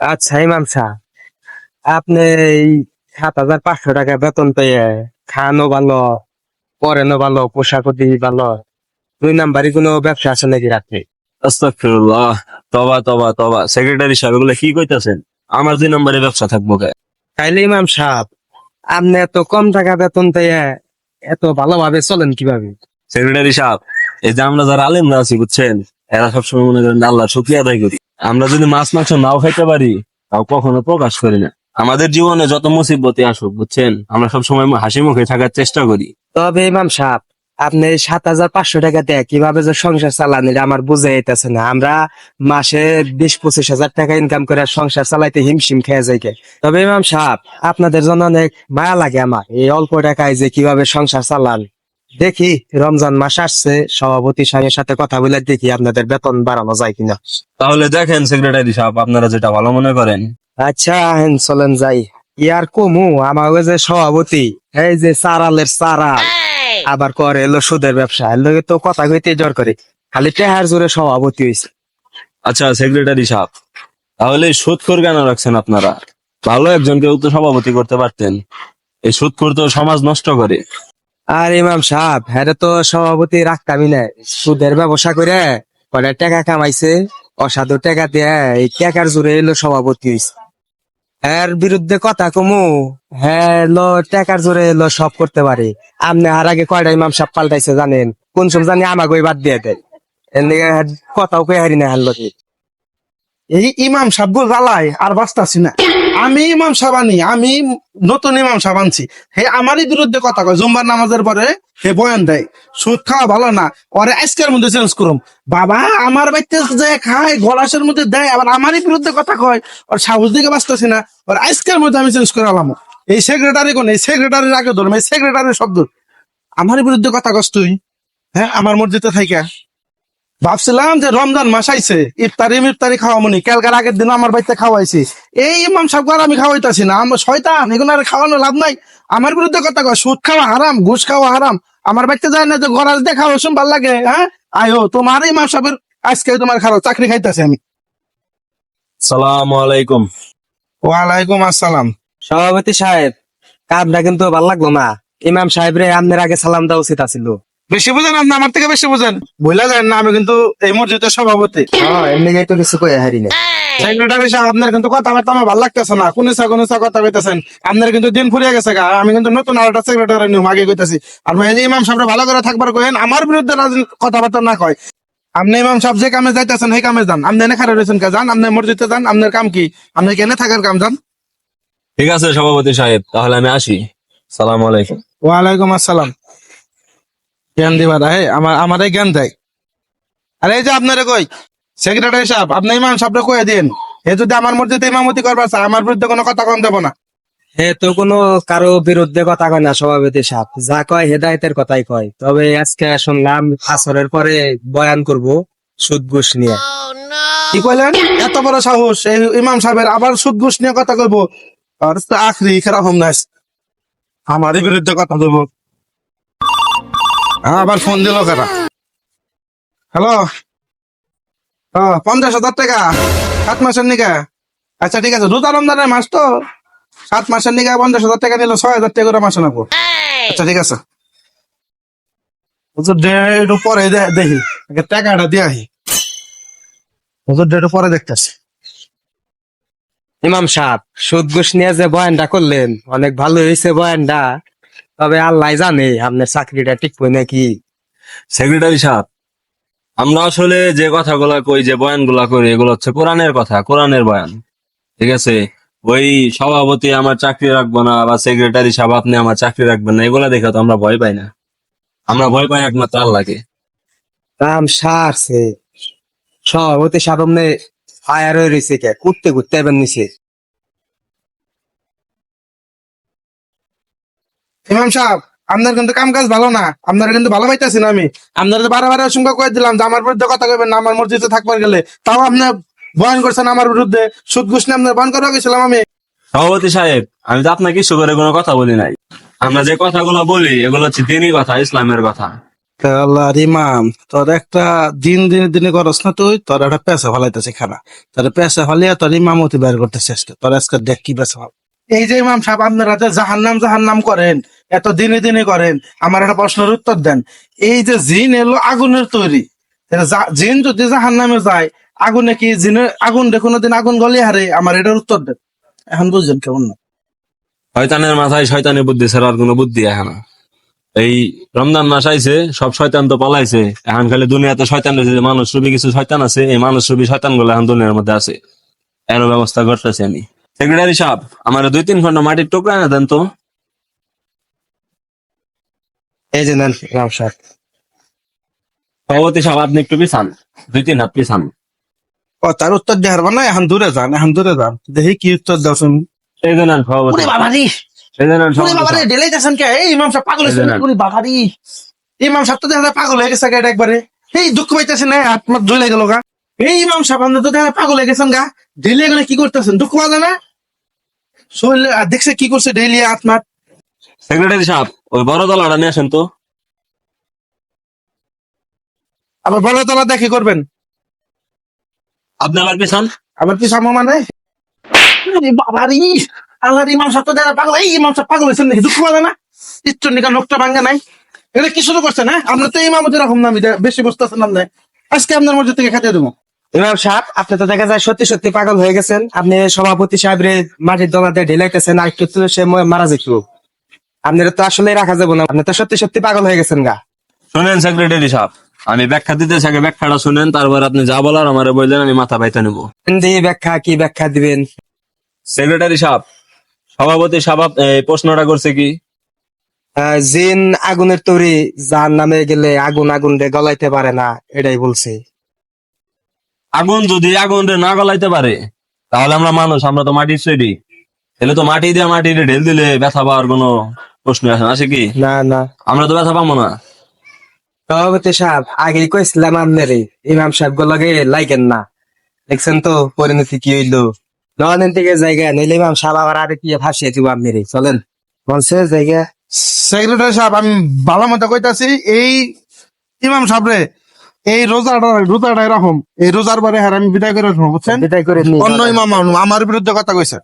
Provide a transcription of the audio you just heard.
আচ্ছা ইমাম সাহ আপনি এই সাত হাজার পাঁচশো টাকা বেতন পেয়ে খানো ভালো পরেনও ভালো পোশাকও দিই ভালো দুই নাম্বারই কোনো ব্যবসা আছে নাকি রাত্রে? আস্তাগফিরুল্লাহ তবা তবা তবা। সেক্রেটারি সাহেব এগুলো কি কইতাছেন? আমার দুই নম্বরে ব্যবসা থাকব কে? তাইলে ইমাম সাহেব আপনি এত কম টাকা বেতন পেয়ে এত ভালোভাবে চলেন কীভাবে? সেক্রেটারি সাহেব এই যে আমরা যারা আলেমরা আছি বুঝছেন? এরা সবসময় মনে করেন আল্লাহ শুক্রিয়া আদায় করি। আমরা যদি মাছ মাংস নাও খাইতে পারি, তাও কখনো প্রকাশ করি না। আমাদের জীবনে যত মুসিবতে আসুক, বুঝছেন? আমরা সবসময় হাসি মুখে থাকার চেষ্টা করি। তবে ইমাম সাহেব, আপনি সাত হাজার পাঁচশো টাকা দিয়ে কীভাবে যে সংসার চালান এটা আমার বুঝে যেতেছে না। আমরা মাসে বিশ পঁচিশ হাজার টাকা ইনকাম করে সংসার চালাইতে হিমশিম খেয়ে যাই। তবে ইমাম সাহেব, আপনাদের জন্য অনেক মায়া লাগে আমার। এই অল্প টাকায় যে কীভাবে সংসার চালান। দেখি রমজান মাস আসছে সভাপতি সাহেবের সাথে কথা বলে দেখি আপনাদের বেতন বাড়ানো যায় কিনা। তাহলে দেখেন সেক্রেটারি সাহেব আপনারা যেটা ভালো মনে করেন। আচ্ছা হেন চলেন যাই। ইয়ার কমু আমার ওই যে সভাপতি এই যে সারালের সারাল আবার করে এলো সুদের ব্যবসা এর লগে তো কথা কইতে জ্বর করে। খালি টেহার জোরে সভাপতি হইছে। আচ্ছা সেক্রেটারি সাহেব তাহলে সুদখোর কেন রাখছেন আপনারা? ভালো একজনকে তো সভাপতি করতে পারতেন। এই সুদখোর তো সমাজ নষ্ট করে। আর ইমাম সাহেব হ্যাঁ তো সভাপতি রাখতামই না। সুদের ব্যবসা করে কয়টা টাকা কামাইছে, অসাধু টাকা দিয়ে এই টাকার জোরে এলো সভাপতি হইছে। এর বিরুদ্ধে কথা কমু হ্যাঁ এলো টাকার জোরে এলো, সব করতে পারে। আপনি আর আগে কয়টা ইমাম সাহেব পাল্টাইছে জানেন? কোন সব জানি আমাকে বাদ দিয়ে দেয়। কথাও কই হারি না হারলো এই ইমাম সাহেব জ্বালায়, আর বাঁচতাছি না। আমি ইমাম সাহেব আনি, আমি নতুন ইমাম সাহেব আনছি। হে আমারই বিরুদ্ধে কথা কয় জুম্বার নামাজের পরে হে বয়ান দেয়, সুদ খাওয়া ভালো না ওরে আজকের মধ্যে চেঞ্জ করুম। বাবা, আমার বাড়িতে যে খায় গলাসের মধ্যে দেয়, আবার আমারই বিরুদ্ধে কথা কয়, ওর সাহস দিকে বাঁচতেছি না, ওর আজকের মধ্যে আমি চেঞ্জ করে আলাম। এই সেক্রেটারি কোন? এই সেক্রেটারির আগে ধরুন, এই সেক্রেটারির শব্দ। আমারই বিরুদ্ধে কথা কস তুই। হ্যাঁ আমার মসজিদে থাইকা। ভাবছিলাম যে রমজান মাস আইছে ইফতারি ইফতারি খাওয়া মনি কালকার আগের দিন আমার বাড়িতে খাওয়াইছি। এই ইমাম সাহেব আর আমি খাওয়াইতাছি না। আমার শয়তান এগুলো আর খাওয়ানো লাভ নাই। আমার বিরুদ্ধে কথা কয় সুদ খাওয়া হারাম ঘুষ খাওয়া হারাম। আমার বাড়িতে যায় না যে গরাজ দিয়ে খাওয়া শুন ভালো লাগে হ্যাঁ? আয়ো তোমার ইমাম সাহেবের আজকে তোমার খারাপ চাকরি খাইতেছি আমি। সালাম আলাইকুম। ওয়ালাইকুম আসসালাম। সভাপতি সাহেব কামটা কিন্তু ভালো লাগল না। ইমাম সাহেব রে আপনার আগে সালাম দেওয়া উচিত আছিল। বেশি বুঝেন আপনি আমার থেকে বেশি বুঝেন। বইলা যায় না আমি কিন্তু এই মসজিদের সভাপতি। হ্যাঁ এমনি তো কিছু কই হারি না আপনার কিন্তু কথাবার্তা আমার ভালো লাগতেছে না। কোন কোন কথা কইতেছেন। আপনার কিন্তু দিন ফুরিয়ে গেছে গা আমি কিন্তু নতুন আরেকটা সেক্রেটারি নিয়ম আগে কইতাছি। আর ভাই ইমাম সাহেব ভালো করে থাকবার কইেন আমার বিরুদ্ধে কথাবার্তা না কয়। আপনি ইমাম সাহেব যে কামে যাইতেছেন সেই কামে যান। আপনি এনে খারাপ রয়েছেন কে? যান আপনি মসজিদে যান আপনার কাম কি? আপনি কেনে থাকার কাম? যান। ঠিক আছে সভাপতি সাহেব তাহলে আমি আসি। সালাম আলাইকুম। ওয়ালাইকুম আসসালাম। জ্ঞান দিবা হে আমার আমারে জ্ঞান দেয়। আরে এই যে আপনারে কই সেক্রেটারি সাহেব আপনি ইমাম সাহেবরে কয়ে দিন এ যদি আমার মসজিদে ইমামতি করবার চায় আমার বিরুদ্ধে কোনো কথা কম দেবো না। হে তো কোনো কারও বিরুদ্ধে কথা কয় না সভাপতি সাহেব। যা কয় হেদায়েতের কথাই কয়। তবে আজকে শুনলাম আসরের পরে বয়ান করব সুদ ঘুষ নিয়ে। কি কইলেন? এত বড় সাহস এই ইমাম সাহেবের আবার সুদ ঘুষ নিয়ে কথা কইবো? আর তো আখরি খেরাম নাইস। আমারই বিরুদ্ধে কথা দেবো আবার ফোন দিল কারা হ্যালো পঞ্চাশ হাজার টাকা। সাত মাসের নিকা? আচ্ছা ঠিক আছে, রোজা রমজানের মাস তো। সাত মাসের নিকা পঞ্চাশ হাজার টাকা নিল ছয় হাজার টাকা করে মাসে নেব। আচ্ছা ঠিক আছে। হুজুর একটু পরে দেখি। টাকাটা দিয়ে আহি। হুজুর একটু পরে দেখতেছি। ইমাম সাহেব, সুদ ঘুষ নিয়ে যে বয়ানটা করলেন, অনেক ভালো হয়েছে বয়ানটা। তবে আল্লাহ জানে আপনার চাকরিটা টিকবো নাকি। সেক্রেটারি সাহেব আমরা আসলে যে কথাগুলা কই যে বয়ানগুলা করি এগুলো হচ্ছে কোরআনের কথা কোরআনের বয়ান। ঠিক আছে? ওই সভাপতি আমার চাকরি রাখব না বা সেক্রেটারি সাহেব আপনি আমার চাকরি রাখবেন না এগুলা দেখে তো আমরা ভয় পাই না। আমরা ভয় পাই একমাত্র আল্লাহকে। দাম সারছে। সভাপতি সাহেব এমনি ফায়ার হয়ে রয়েছে কে? কুটতে কুটতে এবার নিচে। ইমাম সাহেব আপনার কিন্তু কাম কাজ ভালো না। আপনার কিন্তু ভালো পাইতেছি না আমি। আপনার বারে বারে অসংখ্য কয়ে দিলাম যে আমার বিরুদ্ধে কথা কইবেন না আমার মসজিদে থাকবার গেলে। তাও আপনি বয়ান করছেন আমার বিরুদ্ধে। সুদ ঘুষ নিয়ে আপনার বয়ান করে গেছিলাম আমি। সভাপতি সাহেব আমি তো আপনাকে কিছু করে কোনো কথা বলি নাই। আমরা যে কথাগুলো বলি এগুলো হচ্ছে দিনই কথা ইসলামের কথা। আল্লাহর ইমাম তোর একটা দিন দিনে দিনে করস না তুই তোর একটা পেশা ফালাইতেছে খানা। তোর পেশা ফালিয়া তোর ইমামতি বের করতেছে আজকে তোর আজকে দেখ কি পেশা এই যে ইমাম সাহেব আপনারা যে জাহান্নাম জাহান্নাম করেন এত দিনে দিনে করেন। আমার একটা প্রশ্নের উত্তর দেন। এই যে জিন এলো আগুনের তৈরি। জিন যদি জাহান্নামে যায়, আগুনে কি জিনের আগুন কোনোদিন আগুন গলিয়ে হারে? আমার এটার উত্তর দেন। এখন বুঝছেন কেমন না? শয়তানের মাথায় শয়তানের বুদ্ধি ছাড়া আর কোনো বুদ্ধি এখন এই রমজান মাস আইছে, সব শয়তান তো পালাইছে। এখন খালি দুনিয়াতে শয়তান রয়েছে মানুষ রূপী কিছু শয়তান আছে, এই মানুষ রূপী শয়তানগুলো এখন দুনিয়ার মধ্যে আছে। এরও ব্যবস্থা করতেছি আমি। সেক্রেটারি সাহেব, আমার দুই তিন ঘণ্টা মাটির টুকরা না দেন তো। এই যে নেন ইমাম সাহেব সভাপতি সাহেব আপনি একটু পিছান। দুই তিন হাত পিছান। ও তার উত্তর দেওয়ার না এখন দূরে যান এখন দূরে যান। দেখি কি উত্তর দাও শুনি। এই যে নেন সভাপতি বাবা রে এই যে নেন সভাপতি বাবা রে যাচ্ছেন কে? এই ইমাম সাহেব পাগল হয়েছে নেন। বাবা রে ইমাম সাহেব তো দেখা পাগল হয়ে গেছে গা এটা একবারে। এই দুঃখ পাইতেছে না হাত মাত জ্বলে গেল গা। এই ইমাম সাহেব আপনি তো দেখা পাগল হয়ে গেছেন গা। ডেলি এখানে কি করতেছেন? দুঃখ পাওয়া না? শরীরে দেখছে কি করছে? ডেলি হাত মাত। সেক্রেটারি সাহেব ওই বড় দলাটা নিয়ে আসেন তো। আবার বলো তোলা দেখে করবেন? আপনি আবার পিছান। আবার কি সামো মানে? আরে বাবা আল্লাহর ইমাম সাহেব তো পাগল এই ইমাম সাহেব পাগল হয়েছেন নাকি? দুঃখ পাওয়া না? ইচ্ছর নিকা নোকটা ভাঙ্গা নাই। এটা কি শুরু করছেন হ্যাঁ আপনার তো ইমামতি রকম নামি বেশি বুঝতেছেন না আজকে আপনার মধ্যে থেকে খাটিয়ে দেবো। ইমাম সাহেব আপনি তো দেখা যায় সত্যি সত্যি পাগল হয়ে গেছেন। আপনি সভাপতি সাহেবরে মাটির দলাতে ঢেলাইতেছেন আর একটু সে মারা যেত আপনার তো আসলে রাখা যাবে না। আপনি তো সত্যি সত্যি পাগল হয়ে গেছেন গা। শুনেন সেক্রেটারি সাহেব আমি ব্যাখ্যা দিতে আগে ব্যাখ্যাটা শুনেন তারপর আপনি যা বলার আমারে বললেন আমি মাথা বাইতে নেব। ব্যাখ্যা কি ব্যাখ্যা দিবেন? সেক্রেটারি সাহেব সভাপতি সাহেব এই প্রশ্নটা করছে কি? আহ, জিন আগুনের তৈরি যার নামে গেলে আগুন আগুন রে গলাইতে পারে না এটাই বলছে। আগুন যদি আগুন রে না গলাইতে পারে তাহলে আমরা মানুষ আমরা তো মাটির তৈরি তাহলে তো মাটি দিয়ে মাটি ঢেল দিলে ব্যথা পাওয়ার কোনো প্রশ্ন আসে না আছে কি? না না। আমরা তো ব্যথা পাবো না। সভাপতি সাহেব আগে কইছিলাম আপনারে ইমাম সাহেব গুলোকে লাইকেন না। দেখছেন তো পরিণতি কি হইল? নদিন থেকে জায়গা নইলে ইমাম সাহেব আবার আরে কি ফাঁসিয়ে দিব আপনারে। চলেন বলছে জায়গা সেক্রেটারি সাহেব আমি ভালো মতো কইতাছি এই ইমাম সাহেব রে এই রোজাটা রোজাটা এরকম এই রোজার হ্যাঁ আমি বিদায় করে বুঝছেন? বিদায় করে অন্য ইমাম আমার বিরুদ্ধে কথা কইছে।